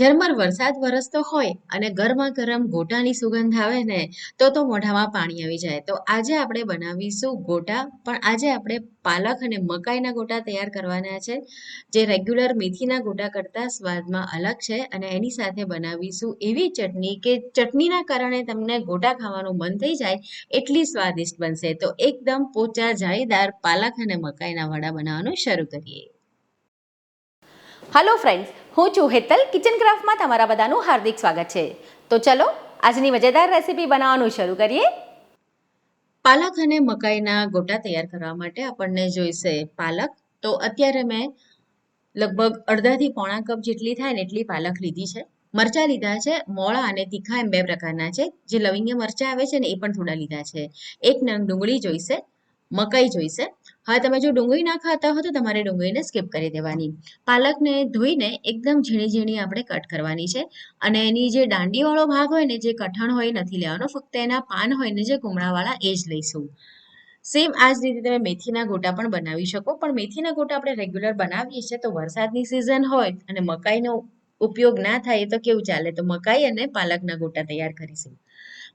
ઝરમર વરસાદ વરસતો હોય અને ગરમા ગરમ ગોટાની સુગંધ આવે ને, તો તો મોઢામાં પાણી આવી જાય. તો આજે આપણે બનાવીશું ગોટા, પણ આજે આપણે પાલક અને મકાઈના ગોટા તૈયાર કરવાના છે. જે રેગ્યુલર મેથીના ગોટા કરતાં સ્વાદમાં અલગ છે અને એની સાથે બનાવીશું એવી ચટણી કે ચટણીના કારણે તમને ગોટા ખાવાનું મન થઈ જાય એટલી સ્વાદિષ્ટ બનશે. તો એકદમ પોચા જાળીદાર પાલક અને મકાઈના વડા બનાવવાનું શરૂ કરીએ. હેલો ફ્રેન્ડ્સ હું છું હેતલ કિચન ક્રાફ્ટમાં તમારા બધાનું હાર્દિક સ્વાગત છે. તો ચલો, આજની મજેદાર રેસીપી બનાવવાનું શરૂ કરીએ. પાલક અને મકાઈના ગોટા તૈયાર કરવા માટે આપણને જોઈશે પાલક. તો અત્યારે મેં લગભગ અડધાથી પોણા કપ જેટલી થાય ને એટલી પાલક લીધી છે. મરચાં લીધા છે, મોળા અને તીખા એમ બે પ્રકારના છે. જે લવિંગી મરચાં આવે છે ને એ પણ થોડા લીધા છે. એક નંગ ડુંગળી જોઈશે, મકાઈ જોઈશે. હવે તમે જો ડુંગળી ના ખાતા હો તો તમારે ડુંગળીને સ્કીપ કરી દેવાની. પાલકને ધોઈને એકદમ ઝીણી ઝીણી આપણે કટ કરવાની છે. અને એની જે દાંડીવાળો ભાગ હોય ને, જે કઠણ હોય નથી લેવાનો. ફક્ત એના પાન હોય ને જે કુમળાવાળા એ જ લઈશું. સેમ આ જ રીતે તમે મેથીના ગોટા પણ બનાવી શકો. પણ મેથીના ગોટા આપણે રેગ્યુલર બનાવીએ છીએ તો વરસાદની સિઝન હોય અને મકાઈનો ઉપયોગ ના થાય તો કેવું ચાલે? તો મકાઈ અને પાલકના ગોટા તૈયાર કરીશું.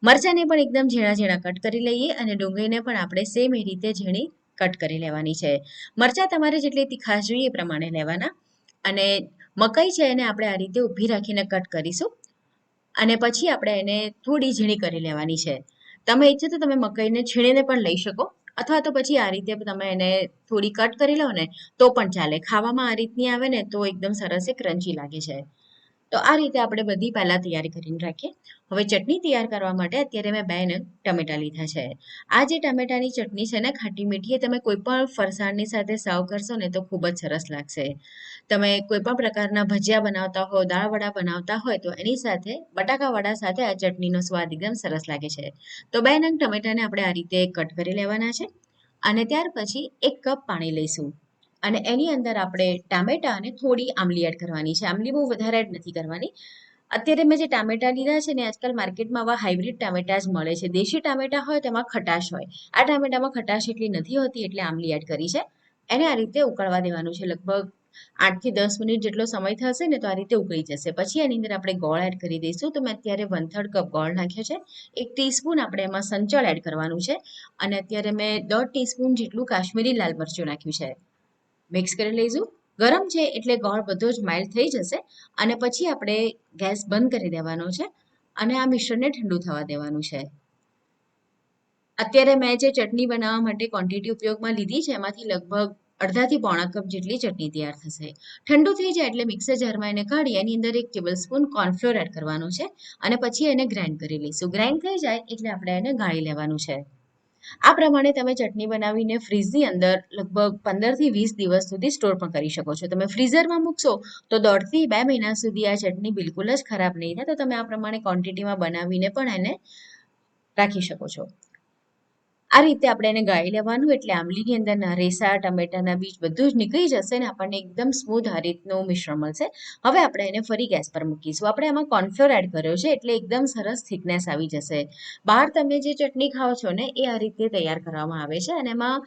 મરચાંને પણ એકદમ ઝીણા ઝીણા કટ કરી લઈએ અને ડુંગળીને પણ આપણે સેમ એ રીતે ઝીણી કટ કરી લેવાની છે. મરચાં તમારે જેટલી તીખાશ જોઈએ એ પ્રમાણે લેવાના. અને મકાઈ છે એને આપણે આ રીતે ઊભી રાખીને કટ કરીશું. અને પછી આપણે એને થોડી ઝીણી કરી લેવાની છે. તમે ઈચ્છો તો તમે મકાઈને છીણીને પણ લઈ શકો. અથવા તો પછી આ રીતે તમે એને થોડી કટ કરી લો ને તો પણ ચાલે. ખાવામાં આ રીતની આવે ને તો એકદમ સરસ એ ક્રન્ચી લાગે છે. તો આ રીતે આપણે બધી પહેલાં તૈયારી કરીને રાખીએ. હવે ચટણી તૈયાર કરવા માટે અત્યારે મેં બે ટમેટા લીધા છે. આ જે ટમેટાની ચટણી છે ને, ખાટી મીઠી, એ તમે કોઈ પણ ફરસાણની સાથે સર્વ કરશો ને તો ખૂબ જ સરસ લાગશે. તમે કોઈ પણ પ્રકારના ભજીયા બનાવતા હો, દાળ વડા બનાવતા હોય તો એની સાથે, બટાકા વડા સાથે આ ચટણીનો સ્વાદ એકદમ સરસ લાગે છે. તો બે નંગ ટમેટાને આપણે આ રીતે કટ કરી લેવાના છે અને ત્યાર પછી એક કપ પાણી લઈશું. અને એની અંદર આપણે ટામેટા અને થોડી આમલી એડ કરવાની છે. આમલી બહુ વધારે એડ નથી કરવાની. અત્યારે મેં જે ટામેટા લીધા છે ને, આજકાલ માર્કેટમાં આવા હાઇબ્રિડ ટામેટા જ મળે છે. દેશી ટામેટા હોય તેમાં ખટાશ હોય. આ ટામેટામાં ખટાશ એટલી નથી હોતી, એટલે આમલી એડ કરી છે. એને આ રીતે ઉકળવા દેવાનું છે. લગભગ આઠથી દસ મિનિટ જેટલો સમય થશે ને, તો આ રીતે ઉકળી જશે. પછી એની અંદર આપણે ગોળ એડ કરી દઈશું. તો મેં અત્યારે વન થર્ડ કપ ગોળ નાખ્યો છે. એક ટીસ્પૂન આપણે એમાં સંચળ એડ કરવાનું છે. અને અત્યારે મેં દોઢ ટીસ્પૂન જેટલું કાશ્મીરી લાલ મરચું નાખ્યું છે. મિક્સ કરી લઈશું. ગરમ છે એટલે ગોળ બધો જ માઇલ્ડ થઈ જશે અને પછી આપણે ગેસ બંધ કરી દેવાનો છે અને આ મિશ્રણને ઠંડુ થવા દેવાનું છે. અત્યારે મેં જે ચટણી બનાવવા માટે ક્વોન્ટિટી ઉપયોગમાં લીધી છે, એમાંથી લગભગ અડધાથી પોણા કપ જેટલી ચટણી તૈયાર થશે. ઠંડુ થઈ જાય એટલે મિક્સર જારમાં એને કાઢી એની અંદર એક ટેબલ સ્પૂન કોર્નફ્લોર એડ કરવાનું છે અને પછી એને ગ્રાઇન્ડ કરી લઈશું. ગ્રાઇન્ડ થઈ જાય એટલે આપણે એને ગાળી લેવાનું છે. આ પ્રમાણે તમે ચટણી બનાવીને ફ્રીજની અંદર લગભગ પંદરથી વીસ દિવસ સુધી સ્ટોર પણ કરી શકો છો. તમે ફ્રીઝરમાં મૂકશો તો દોઢથી બે મહિના સુધી આ ચટણી બિલકુલ જ ખરાબ નહીં થાય. તો તમે આ પ્રમાણે ક્વોન્ટિટીમાં બનાવીને પણ એને રાખી શકો છો. આ રીતે આપણે એને ગાળી લેવાનું, એટલે આંબલીની અંદરના રેસા, ટમેટાના બીજ બધું જ નીકળી જશે ને આપણને એકદમ સ્મૂથ આ રીતનું મિશ્રણ મળશે. હવે આપણે એને ફરી ગેસ પર મૂકીશું. આપણે એમાં કોર્નફ્લોર એડ કર્યો છે, એટલે એકદમ સરસ થિકનેસ આવી જશે. બહાર તમે જે ચટણી ખાઓ છો ને, એ આ રીતે તૈયાર કરવામાં આવે છે અને એમાં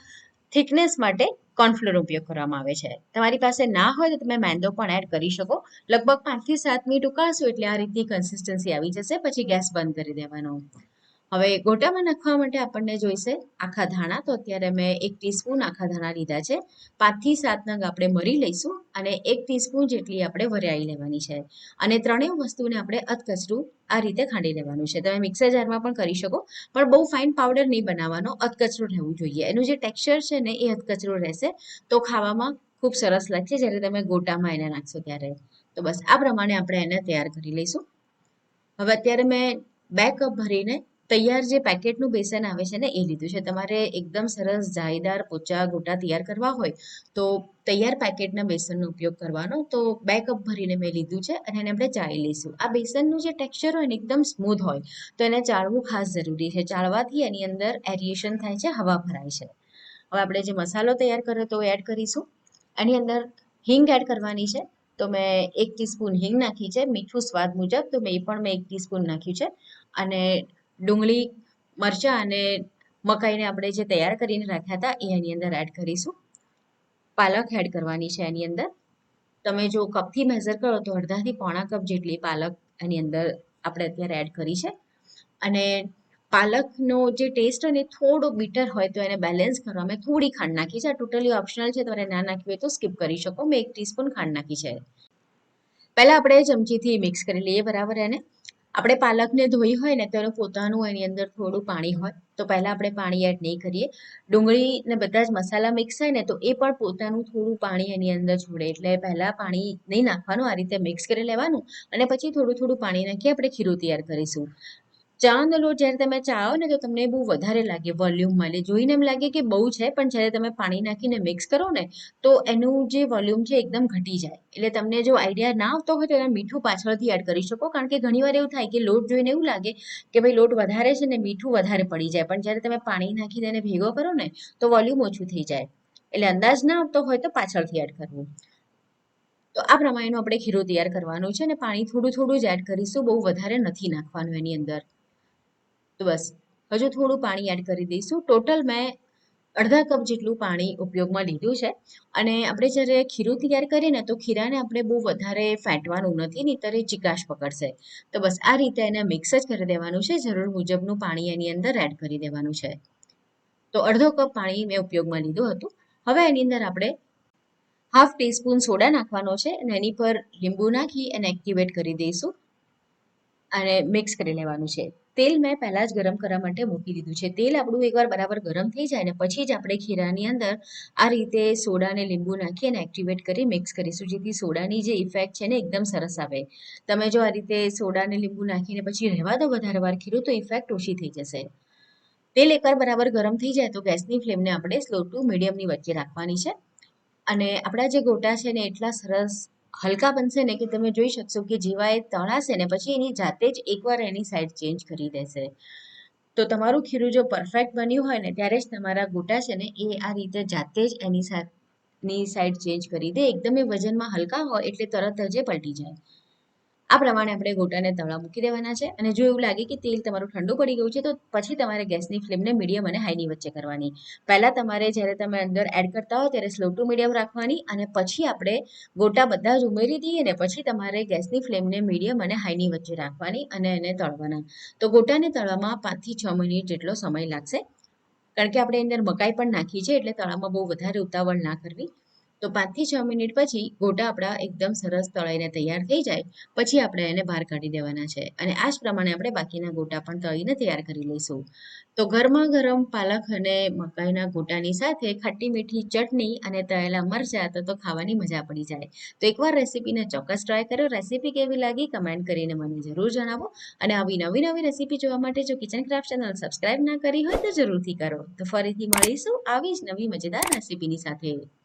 થિકનેસ માટે કોર્નફ્લોરનો ઉપયોગ કરવામાં આવે છે. તમારી પાસે ના હોય તો તમે મેંદો પણ એડ કરી શકો. લગભગ પાંચથી સાત મિનિટ ઉકાળશો એટલે આ રીતની કન્સિસ્ટન્સી આવી જશે, પછી ગેસ બંધ કરી દેવાનો. હવે ગોટામાં નાખવા માટે આપણને જોઈશે આખા ધાણા. તો અત્યારે મેં એક ટીસ્પૂન આખા ધાણા લીધા છે. પાંચથી સાત નંગ આપણે મરી લઈશું અને એક ટીસ્પૂન જેટલી આપણે વરિયાળી લેવાની છે. અને ત્રણેય વસ્તુને આપણે અધકચરું આ રીતે ખાંડી લેવાનું છે. તમે મિક્સર જારમાં પણ કરી શકો, પણ બહુ ફાઇન પાવડર નહીં બનાવવાનો, અધકચરું રહેવું જોઈએ. એનું જે ટેક્સચર છે ને એ અધકચરું રહેશે. તો ખાવામાં ખૂબ સરસ લાગશે જ્યારે તમે ગોટામાં એને નાખશો ત્યારે. તો બસ આ પ્રમાણે આપણે એને તૈયાર કરી લઈશું. હવે અત્યારે મેં બે કપ ભરીને તૈયાર જે પેકેટનું બેસન આવે છે ને, એ લીધું છે. તમારે એકદમ સરસ જાળીદાર પોચા ગોટા તૈયાર કરવા હોય, તો તૈયાર પેકેટના બેસનનો ઉપયોગ કરવાનો. તો બે કપ ભરીને મેં લીધું છે અને એને આપણે ચાળી લઈશું. આ બેસનનું જે ટેક્સચર હોય ને, એકદમ સ્મૂથ હોય, તો એને ચાળવું ખાસ જરૂરી છે. ચાળવાથી એની અંદર એરિએશન થાય છે, હવા ભરાય છે. હવે આપણે જે મસાલો તૈયાર કર્યો તો એડ કરીશું. એની અંદર હિંગ એડ કરવાની છે. તો મેં એક ટીસ્પૂન હિંગ નાખી છે. મીઠું સ્વાદ મુજબ, તો મેં એ પણ મેં એક ટીસ્પૂન નાખ્યું છે. અને ડુંગળી, મરચાં અને મકાઈને આપણે જે તૈયાર કરીને રાખ્યા હતા, એ એની અંદર એડ કરીશું. પાલક એડ કરવાની છે એની અંદર. તમે જો કપથી મેઝર કરો તો અડધાથી પોણા કપ જેટલી પાલક એની અંદર આપણે અત્યારે એડ કરી છે. અને પાલકનો જે ટેસ્ટ અને થોડો બીટર હોય તો એને બેલેન્સ કરવા મેં થોડી ખાંડ નાખી છે. આ ટોટલી ઓપ્શનલ છે. તમારે ના નાખવી હોય તો સ્કીપ કરી શકો. મેં એક ટીસ્પૂન ખાંડ નાખી છે. પહેલાં આપણે ચમચીથી મિક્સ કરી લઈએ બરાબર એને. આપણે પાલકને ધોઈ હોય ને તો એનું પોતાનું એની અંદર થોડું પાણી હોય, તો પહેલાં આપણે પાણી એડ નહીં કરીએ. ડુંગળી ને બધા જ મસાલા મિક્સ થાય ને તો એ પણ પોતાનું થોડું પાણી એની અંદર છોડે. એટલે પહેલાં પાણી નહીં નાખવાનું, આ રીતે મિક્સ કરી લેવાનું અને પછી થોડું થોડું પાણી નાખી આપણે ખીરું તૈયાર કરીશું. ચાનો લોટ જ્યારે તમે ચાવો ને તો તમને બહુ વધારે લાગે વોલ્યુમ મળે. જોઈને એમ લાગે કે બહુ છે, પણ જ્યારે તમે પાણી નાખીને મિક્સ કરો ને, તો એનું જે વોલ્યુમ છે એકદમ ઘટી જાય. એટલે તમને જો આઈડિયા ના આવતો હોય તો એને મીઠું પાછળથી એડ કરી શકો. કારણ કે ઘણીવાર એવું થાય કે લોટ જોઈને એવું લાગે કે ભાઈ લોટ વધારે છે ને મીઠું વધારે પડી જાય. પણ જ્યારે તમે પાણી નાખીને એને ભેગો કરો ને, તો વોલ્યુમ ઓછું થઈ જાય. એટલે અંદાજ ના આવતો હોય તો પાછળથી એડ કરવું. તો આ પ્રમાણેનું આપણે ખીરું તૈયાર કરવાનું છે અને પાણી થોડું થોડું જ એડ કરીશું. બહુ વધારે નથી નાખવાનું એની અંદર. તો બસ. હજુ થોડું પાણી એડ કરી દઈશું. ટોટલ મેં અડધા કપ જેટલું પાણી ઉપયોગમાં લીધું છે. અને આપણે જ્યારે ખીરું તૈયાર કરીએ ને તો ખીરાને આપણે બહુ વધારે ફેંટવાનું નથી, નહીંતર ચિકાશ પકડશે. તો બસ આ રીતે એને મિક્સ જ કરી દેવાનું છે. જરૂર મુજબનું પાણી એની અંદર એડ કરી દેવાનું છે. તો અડધો કપ પાણી મેં ઉપયોગમાં લીધું હતું. હવે એની અંદર આપણે હાફ ટીસ્પૂન સોડા નાખવાનો છે અને એની પર લીંબુ નાખી એને એક્ટિવેટ કરી દઈશું. અને મિક્સ કરી લેવાનું છે. તેલ મેં પહેલાં જ ગરમ કરવા માટે મૂકી દીધું છે. તેલ આપણું એકવાર બરાબર ગરમ થઈ જાય ને પછી જ આપણે ખીરાની અંદર આ રીતે સોડા અને લીંબુ નાખી અને એક્ટિવેટ કરી મિક્સ કરીશું, જેથી સોડાની જે ઇફેક્ટ છે ને એકદમ સરસ આવે. તમે જો આ રીતે સોડા અને લીંબુ નાખીને પછી રહેવા દો વધારે વાર ખીરું, તો ઇફેક્ટ ઓછી થઈ જશે. તેલ એકવાર બરાબર ગરમ થઈ જાય તો ગેસની ફ્લેમને આપણે સ્લો ટુ મીડિયમની વચ્ચે રાખવાની છે. અને આપણા જે ગોટા છે ને, એટલા સરસ હલકા બનશે ને કે તમે જોઈ શકશો કે જેવા એ તળાશે ને પછી એની જાતે જ એકવાર એની સાઈડ ચેન્જ કરી દેશે. તો તમારું ખીરું જો પરફેક્ટ બન્યું હોય ને ત્યારે જ તમારા ગોટા છે ને એ આ રીતે જાતે જ એની ની સાઈડ ચેન્જ કરી દે. એકદમ એ વજનમાં હલકા હોય એટલે તરત જ એ પલટી જાય. આ પ્રમાણે આપણે ગોટાને તળા મૂકી દેવાના છે અને જો એવું લાગે કે તેલ તમારું ઠંડુ પડી ગયું છે, તો પછી તમારે ગેસની ફ્લેમને મીડિયમ અને હાઈની વચ્ચે કરવાની. પહેલાં તમારે જ્યારે તમે અંદર એડ કરતા હો ત્યારે સ્લો ટુ મીડિયમ રાખવાની અને પછી આપણે ગોટા બધા જ ઉમેરી દઈએ ને પછી તમારે ગેસની ફ્લેમને મીડિયમ અને હાઈની વચ્ચે રાખવાની અને એને તળવાના. તો ગોટાને તળવામાં પાંચથી છ મિનિટ જેટલો સમય લાગશે. કારણ કે આપણે અંદર મકાઈ પણ નાખી છે, એટલે તળામાં બહુ વધારે ઉતાવળ ના કરવી. તો પાંચથી છ મિનિટ પછી ગોટા આપણા એકદમ સરસ તળાઈને તૈયાર થઈ જાય. પછી આપણે એને બહાર કાઢી દેવાના છે. અને આ જ પ્રમાણે આપણે બાકીના ગોટા પણ તળીને તૈયાર કરી લઈશું. તો ગરમા ગરમ પાલક અને મકાઈના ગોટાની સાથે ખાટી મીઠી ચટણી અને તળેલા મરચાં તો ખાવાની મજા પડી જાય. તો એકવાર રેસીપીને ચોક્કસ ટ્રાય કરો. રેસીપી કેવી લાગી કમેન્ટ કરીને મને જરૂર જણાવો. અને આવી નવી નવી રેસીપી જોવા માટે જો કિચન ક્રાફ્ટ ચેનલ સબસ્ક્રાઇબ ના કરી હોય તો જરૂરથી કરો. તો ફરીથી મળીશું આવી જ નવી મજેદાર રેસીપીની સાથે.